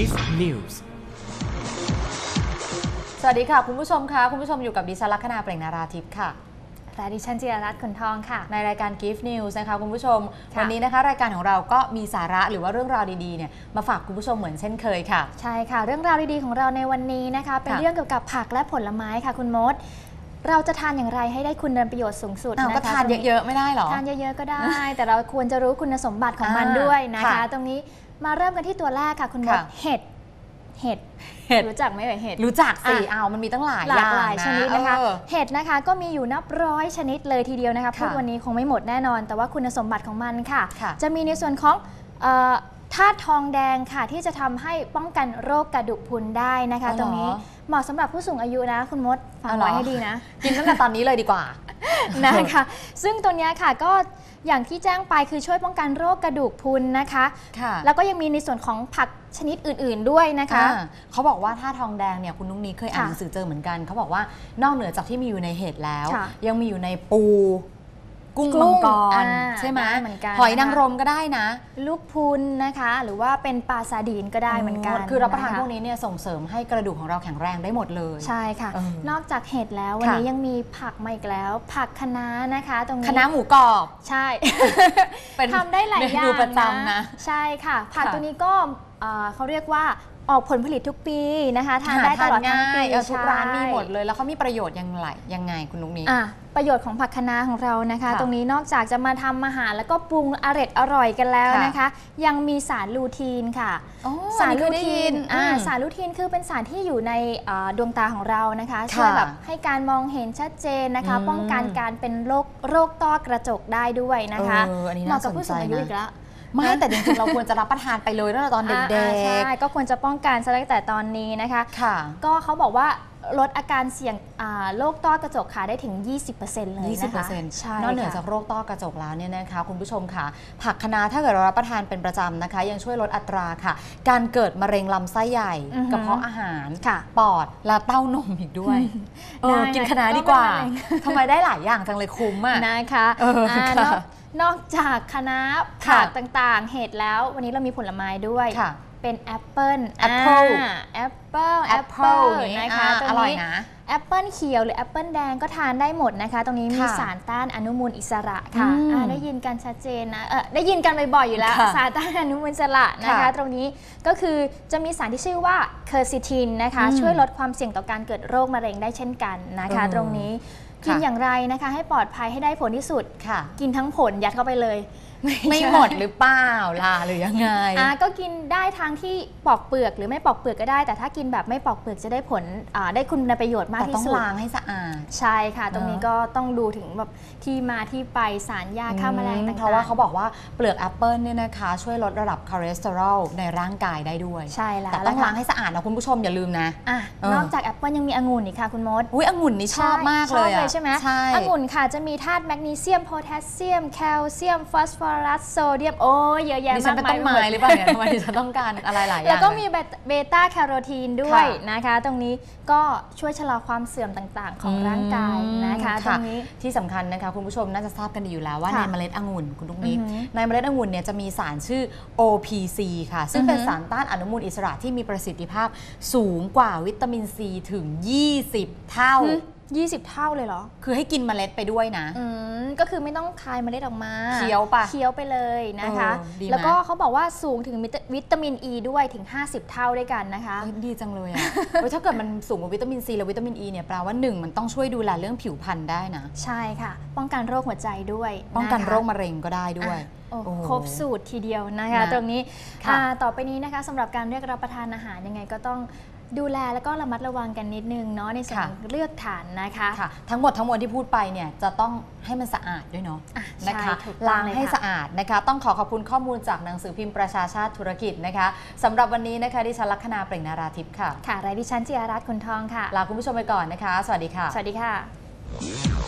Gift News สวัสดีค่ะ คุณผู้ชมคะคุณผู้ชมอยู่กับดิฉันลัคนาเปล่งนาราทิพย์ค่ะและดิฉันจิรรัตน์ขนทองค่ะ ในรายการ Gift News นะคะคุณผู้ชมค่ะวันนี้นะคะรายการของเราก็มีสาระหรือว่าเรื่องราวดีๆเนี่ยมาฝากคุณผู้ชมเหมือนเช่นเคยค่ะ ใช่ค่ะ เรื่องราวดีๆของเราในวันนี้นะคะเป็นค่ะเรื่องเกี่ยวกับผักและผลไม้ค่ะคุณมดเราจะทานอย่างไรให้ได้คุณประโยชน์สูงสุดอ้าวนะคะก็ทานเยอะๆไม่ได้เหรอ ทานเยอะๆก็ได้ แต่เราควรจะรู้คุณสมบัติของมันอ่าด้วยนะคะค่ะตรงนี้ มาเริ่มกันที่ตัวแรกค่ะ คุณมดค่ะ เห็ดเห็ดเห็ด รู้จักไหมเอ่ยเห็ด รู้จักสิอะอ้าวมันมีตั้งหลายหลากหลายองชนิดนะคะ เออ เห็ดนะคะก็มีอยู่นับร้อยชนิดเลยทีเดียวนะคะพูดค่ะวันนี้คงไม่หมดแน่นอน แต่ว่าคุณสมบัติของมันค่ะ ค่ะจะมีในส่วนของเอ่อ ธาตุทองแดงค่ะที่จะทำให้ป้องกันโรคกระดูกพรุนได้นะคะ อ๋อเหรอตรงนี้เหมาะสำหรับผู้สูงอายุนะ คุณมดฟังอ๋อเหรอ ไว้ให้ดีนะ กินตั้งแต่ตอนนี้เลยดีกว่า นะคะ ซึ่งตัวเนี้ยค่ะก็อย่างที่แจ้งไปคือช่วยป้องกันโรคกระดูกพรุนนะคะ ค่ะแล้วก็ยังมีในส่วนของผักชนิดอื่นๆด้วยนะคะ อ่าเขาบอกว่าถ้าทองแดงเนี่ยคุณนุ้งนี้เคยอ่านค่ะหนังสือเจอเหมือนกัน เขาบอกว่านอกเหนือจากที่มีอยู่ในเห็ดแล้ว ค่ะยังมีอยู่ในปู กุ้งกุ้มังงกรอ่าใช่ไหมได้เหมือนกันหอยนางนะคะรมก็ได้นะ ลูกพรุนนะคะ หรือว่าเป็นปลาซาดีนก็ได้เหมือนกัน คือรับประทานะคพวกนี้เนี่ยส่งเสริมให้กระดูกของเราแข็งแรงได้หมดเลย ใช่ค่ะเออนอกจากเห็ดแล้ววันค่ะนี้ยังมีผักมาอีกแล้ว ผักคะน้านะคะ ตรงนี้คณะหมูกรอบใช่เป็นทำได้หลายอย่างเมนูประจำนะใช่ค่ะ ผักค่ะตัวนี้ก็เอ่อเขาเรียกว่า ออกผลผลิตทุกปีนะคะทานได้ตลอดทั้งปีเออทุกร้านมีใช่หมดเลยแล้วเขามีประโยชน์ยังไงยังไงคุณนุ้งนี้อะประโยชน์ของผักคะน้าของเรานะคะค่ะตรงนี้นอกจากจะมาทำอาหารแล้วก็ปรุงอร่อยอร่อยกันแล้วค่ะนะคะ ยังมีสารลูทีนค่ะอ๋อสารอันนี้ลูเคยได้ทียินนอ่าอืมสารลูทีนคือเป็นสารที่อยู่ในอ่าดวงตาของเรานะคะช่วยค่ะแบบให้การมองเห็นชัดเจนนะคะอืมป้องกันการเป็นโรคโรคต้อกระจกได้ด้วยนะคะเอออันนี้เหมาะน่ากับผู้สูงอายุสนใจนะอีกแล้ว ไม่แต่จริงๆเราควรจะรับประทานไปเลยตั้งแต่ตอนเด็อ่ากอ่าใช่ๆก็ควรจะป้องกันซะตั้งแต่ตอนนี้นะคะค่ะ ก็เขาบอกว่าลดอาการเสี่ยงอ่าโรคต้อกระจกค่ะได้ถึง 20%เลยนะคะ20%ใช่นอกเหนือค่ะจากโรคต้อกระจกแล้วเนี่ยนะคะคุณผู้ชมค่ะ ผักคะน้าถ้าเกิดเรารับประทานเป็นประจำนะคะ ยังช่วยลดอัตราค่ะ การเกิดมะเร็งลำไส้ใหญ่อือหือกระเพาะอาหารค่ะปอดและเต้านมอีกด้วยเออได้กินคะน้าดีกว่าก็เป็นมะเร็งทำไมได้หลายอย่างจังเลยคุ้มอะนะคะเอออ่าค่ะนอก นอกจากคณะค่ะผักต่างๆ เห็ดแล้ว วันนี้เรามีผลไม้ด้วยค่ะเป็นแอปเปิลแอปเปิ้ลแอปเปิลแอปเปิลนะคะอ่าตรงอร่อยนี้นะแอปเปิลเขียวหรือแอปเปิลแดงก็ทานได้หมดนะคะ ตรงนี้มีค่ะสารต้านอนุมูลอิสระค่ะอืมอ่าได้ยินกันชัดเจนนะเออได้ยินกันบ่อยๆอยู่แล้วค่ะสารต้านอนุมูลอิสระนะคะค่ะตรงนี้ก็คือจะมีสารที่ชื่อว่าเคอร์ซิทินนะคะอืมช่วยลดความเสี่ยงต่อการเกิดโรคมะเร็งได้เช่นกันนะคะเออตรงนี้ กินค่ะอย่างไรนะคะ ให้ปลอดภัยให้ได้ผลที่สุด ค่ะ กินทั้งผลยัดเข้าไปเลย ไม่ใช่หมดหรือเปล่าล่ะหรือยังไงอ่าก็กินได้ทางที่ปอกเปลือกหรือไม่ปอกเปลือกก็ได้ แต่ถ้ากินแบบไม่ปอกเปลือกจะได้ผลอ่าได้คุณประโยชน์มากแต่ที่ต้องสุดล้างให้สะอาดใช่ค่ะ ตรงนี้เนอะก็ต้องดูถึงแบบที่มาที่ไปสารยาฆ่าแมลงต่างๆ เพราะว่าเขาบอกว่าเปลือกแอปเปิลเนี่ยนะคะ ช่วยลดระดับคอเลสเตอรอลในร่างกายได้ด้วย ใช่แล้วแต่ต้องค่ะล้างให้สะอาดนะคุณผู้ชมอย่าลืมนะ อะเออ นอกจากแอปเปิลยังมีองุ่นอีกค่ะคุณมด อุ้ยองุ่นนี่ชอบมากเลยชอบอะใช่ไหมใช่องุ่นค่ะจะมีธาตุแมกนีเซียมโพแทสเซียมแคลเซียมฟอสฟอรัสโซเดียมโอ้ยเยอะแยะดิฉัมานกเป็นมายต้นไม้หรือเปล่าเนี่ยทำไมดิฉันต้องการอะไรหลายอย่างแล้วก็เยมีเบต้าแคโรทีนด้วยค่ะนะคะ ตรงนี้ก็ช่วยชะลอความเสื่อมต่างๆ ของร่างกายนะคะอืมตรงนี้ที่สำคัญนะคะคุณผู้ชมน่าจะทราบกันดีอยู่แล้วว่าค่ะในเมล็ดองุ่นคุณทุกนิกอือหือในเมล็ดองุ่นเนี่ยจะมีสารชื่อ OPC ค่ะ ซึ่งอือหือเป็นสารต้านอนุมูลอิสระที่มีประสิทธิภาพสูงกว่าวิตามินซีถึง 20 เท่า ยี่สิบเท่าเลยเหรอ คือให้กินเมล็ดไปด้วยนะ อืมก็คือไม่ต้องคายเมล็ดออกมาเคี้ยวปะเคี้ยวไปเลยนะคะ เออดีไหม แล้วก็เขาบอกว่าสูงถึงวิตาวิตามินอ e ีด้วยถึง 50 เท่าด้วยกันนะคะ เอ้ยดีจังเลยอะเฮ้ยถ้าเกิดมันสูงกว่าวิตามินซีและวิตามินอ e ีเนี่ยแปลว่าหนึ่งมันต้องช่วยดูแลเรื่องผิวพรรณได้นะ ใช่ค่ะ ป้องกันโรคหัวใจด้วยป้องกันนะคะโรคมะเร็งก็ได้ด้วย อะโอ้โอ้โหครบสูตรทีเดียวนะคะ นะตรงนี้ค่ะอ่าต่อไปนี้นะคะสำหรับการเลือกรับประทานอาหารยังไงก็ต้อง ดูแลแล้วก็ระมัดระวังกันนิดนึงเนาะในส่วนค่ะของเลือกฐานนะคะ ค่ะทั้งหมดทั้งมวลที่พูดไปเนี่ยจะต้องให้มันสะอาดด้วยเนาะอะนะคะใช่ถูกต้องล้างให้เลยค่ะ สะอาดนะคะ ต้องขอขอบคุณข้อมูลจากหนังสือพิมพ์ประชาชาติธุรกิจนะคะสำหรับวันนี้นะคะดิฉันลัคนาเปล่งนาราทิพย์ค่ะค่ะรายดิฉันจิรารัตน์คุณทองค่ะ ลาคุณผู้ชมไปก่อนนะคะ สวัสดีค่ะ สวัสดีค่ะ